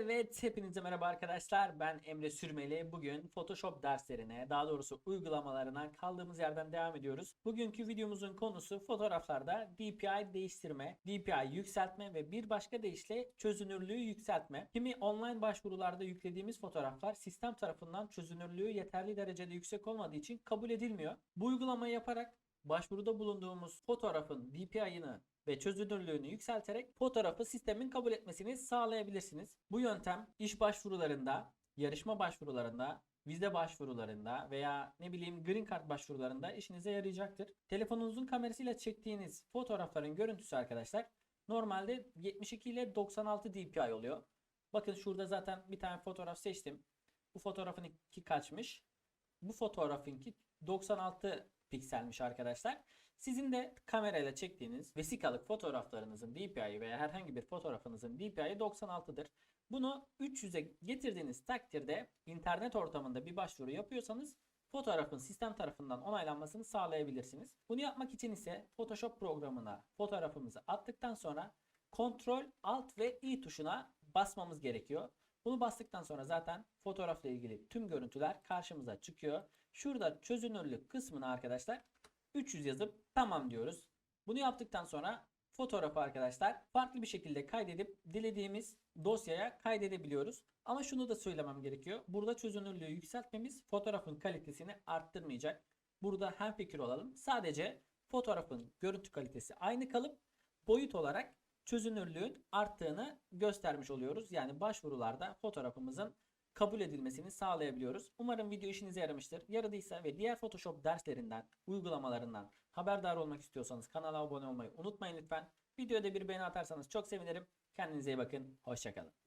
Evet, hepinize merhaba arkadaşlar. Ben Emre Sürmeli. Bugün Photoshop derslerine, daha doğrusu uygulamalarına kaldığımız yerden devam ediyoruz. Bugünkü videomuzun konusu fotoğraflarda DPI değiştirme, DPI yükseltme ve bir başka deyişle çözünürlüğü yükseltme. Kimi online başvurularda yüklediğimiz fotoğraflar sistem tarafından çözünürlüğü yeterli derecede yüksek olmadığı için kabul edilmiyor. Bu uygulamayı yaparak başvuruda bulunduğumuz fotoğrafın DPI'ını ve çözünürlüğünü yükselterek fotoğrafı sistemin kabul etmesini sağlayabilirsiniz. Bu yöntem iş başvurularında, yarışma başvurularında, vize başvurularında veya ne bileyim green card başvurularında işinize yarayacaktır. Telefonunuzun kamerasıyla çektiğiniz fotoğrafların görüntüsü arkadaşlar normalde 72 ile 96 dpi oluyor. Bakın şurada zaten bir tane fotoğraf seçtim. Bu fotoğrafın iki kaçmış? Bu fotoğrafınki 96 pikselmiş arkadaşlar. Sizin de kamerayla çektiğiniz vesikalık fotoğraflarınızın DPI'yi veya herhangi bir fotoğrafınızın DPI'yi 96'dır. Bunu 300'e getirdiğiniz takdirde internet ortamında bir başvuru yapıyorsanız fotoğrafın sistem tarafından onaylanmasını sağlayabilirsiniz. Bunu yapmak için ise Photoshop programına fotoğrafımızı attıktan sonra Ctrl, Alt ve I tuşuna basmamız gerekiyor. Bunu bastıktan sonra zaten fotoğrafla ilgili tüm görüntüler karşımıza çıkıyor. Şurada çözünürlük kısmına arkadaşlar 300 yazıp tamam diyoruz. Bunu yaptıktan sonra fotoğrafı arkadaşlar farklı bir şekilde kaydedip dilediğimiz dosyaya kaydedebiliyoruz. Ama şunu da söylemem gerekiyor. Burada çözünürlüğü yükseltmemiz fotoğrafın kalitesini arttırmayacak. Burada hem fikir olalım. Sadece fotoğrafın görüntü kalitesi aynı kalıp boyut olarak çözünürlüğün arttığını göstermiş oluyoruz. Yani başvurularda fotoğrafımızın kabul edilmesini sağlayabiliyoruz. Umarım video işinize yaramıştır. Yaradıysa ve diğer Photoshop derslerinden, uygulamalarından haberdar olmak istiyorsanız kanala abone olmayı unutmayın lütfen. Videoda bir beğeni atarsanız çok sevinirim. Kendinize iyi bakın. Hoşçakalın.